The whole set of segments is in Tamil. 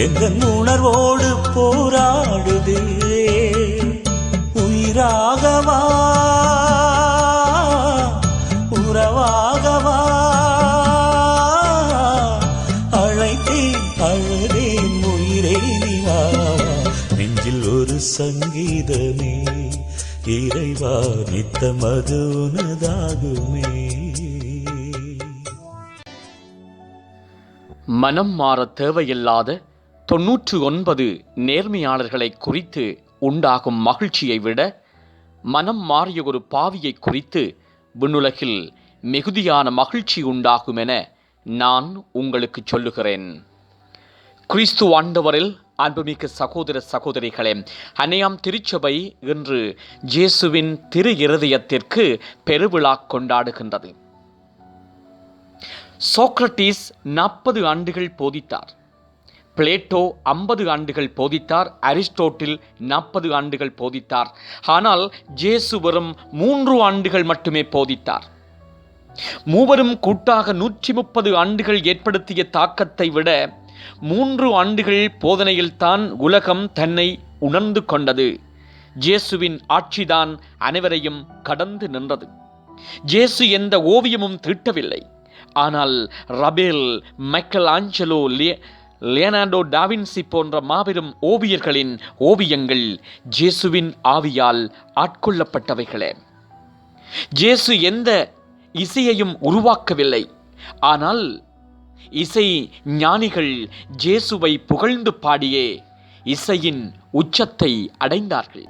எந்த உணர்வோடு போராடுதே? உயிராகவா? உறவாகவா? அழைத்தேன் அழுதேன் உயிரே நிவாவா நெஞ்சில் ஒரு சங்கீதமே இறைவா நித்த மதுனதாகுமே மனம் மாற தேவையில்லாத தொன்னூற்று ஒன்பது நேர்மையாளர்களை குறித்து உண்டாகும் மகிழ்ச்சியை விட மனம் மாறிய ஒரு பாவியை குறித்து விண்ணுலகில் மிகுதியான மகிழ்ச்சி உண்டாகும் என நான் உங்களுக்கு சொல்லுகிறேன். கிறிஸ்து ஆண்டவரில் அன்புமிக்க சகோதர சகோதரிகளே அன்னையாம் திருச்சபை இன்று இயேசுவின் திரு இருதயத்திற்கு பெருவிழா கொண்டாடுகின்றது. சோக்ரட்டிஸ் நாற்பது ஆண்டுகள் போதித்தார். பிளேட்டோ ஐம்பது ஆண்டுகள் போதித்தார் அரிஸ்டோட்டில் நாற்பது ஆண்டுகள் போதித்தார். ஆனால் ஜேசு வெறும் மூன்று ஆண்டுகள் மட்டுமே போதித்தார். மூவரும் கூட்டாக நூற்றி முப்பது ஆண்டுகள் ஏற்படுத்திய தாக்கத்தை விட மூன்று ஆண்டுகள் போதனையில்தான் உலகம் தன்னை உணர்ந்து கொண்டது. ஜேசுவின் ஆட்சிதான் அனைவரையும் கடந்து நின்றது. ஜேசு எந்த ஓவியமும் தீட்டவில்லை. ஆனால் ரபேல் மைக்கேல் ஆஞ்சலோ லிய லியனார்டோ டாவின்சி போன்ற மாபெரும் ஓவியர்களின் ஓவியங்கள் ஜேசுவின் ஆவியால் ஆட்கொள்ளப்பட்டவைகளே. ஜேசு எந்த இசையையும் உருவாக்கவில்லை. ஆனால் இசை ஞானிகள் ஜேசுவை புகழ்ந்து பாடியே இசையின் உச்சத்தை அடைந்தார்கள்.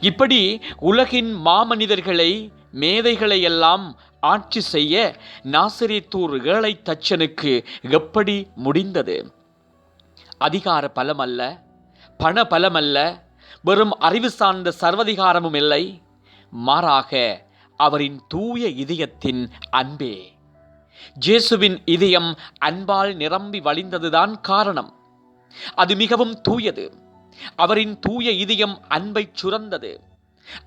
இப்படி உலகின் மாமனிதர்களை மேதைகளை எல்லாம் ஆட்சி செய்ய நாசிரித்தூர் ஏழை தச்சனுக்கு எப்படி முடிந்தது? அதிகார பலமல்ல பண பலமல்ல வெறும் அறிவு சார்ந்த சர்வதிகாரமும் இல்லை. மாறாக அவரின் தூய இதயத்தின் அன்பே. ஜேசுவின் இதயம் அன்பால் நிரம்பி வழிந்ததுதான் காரணம். அது மிகவும் தூயது. அவரின் தூய இதயம் அன்பை சுரந்தது.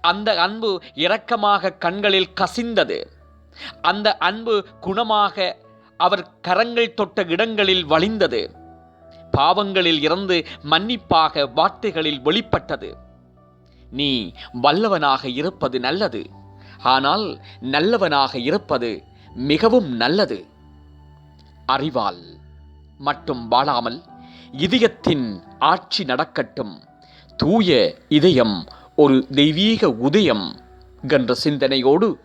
அந்த அன்பு இரக்கமாக கண்களில் கசிந்தது. அந்த அன்பு குணமாக அவர் கரங்கள் தொட்ட இடங்களில் வழிந்தது. பாவங்களில் இருந்து மன்னிப்பாக வார்த்தைகளில் வெளிப்பட்டது. நீ வல்லவனாக இருப்பது நல்லது. ஆனால் நல்லவனாக இருப்பது மிகவும் நல்லது. அறிவால் மட்டும் வாழாமல் இதயத்தின் ஆட்சி நடக்கட்டும். தூய இதயம் ஒரு தெய்வீக உதயம். என்ற சிந்தனையோடு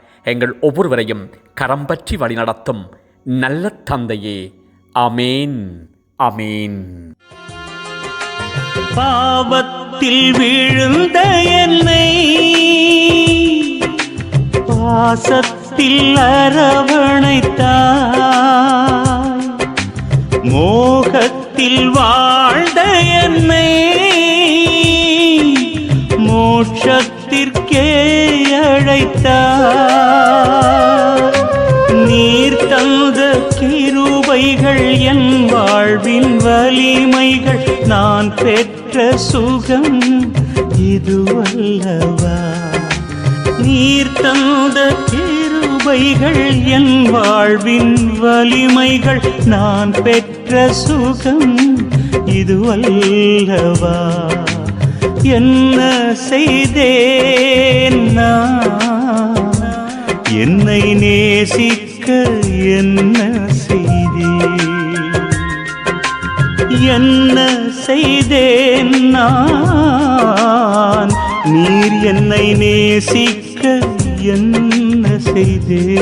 எங்கள் ஒவ்வொருவரையும் கரம் பற்றி வழிநடத்தும் நல்ல தந்தையே. அமேன் அமேன் பாவத்தில் விழுந்த என்னை பாசத்தில் அரவணைத்தாய். மோகத்தில் வாழ்ந்த என்னை மோட்சத்திற்கே அழைத்தாய். சுகம் இதுவல்லவா? நீர் தந்த கிருபைகள் என் வாழ்வின் வலிமைகள். நான் பெற்ற சுகம் இதுவல்லவா? என்ன செய்தேன் நான்? என்னை நேசிக்க என்ன செய்தேன்? என்ன செய்தேன் நான்? நீர் என்னை நேசிக்க என்ன செய்தேன்?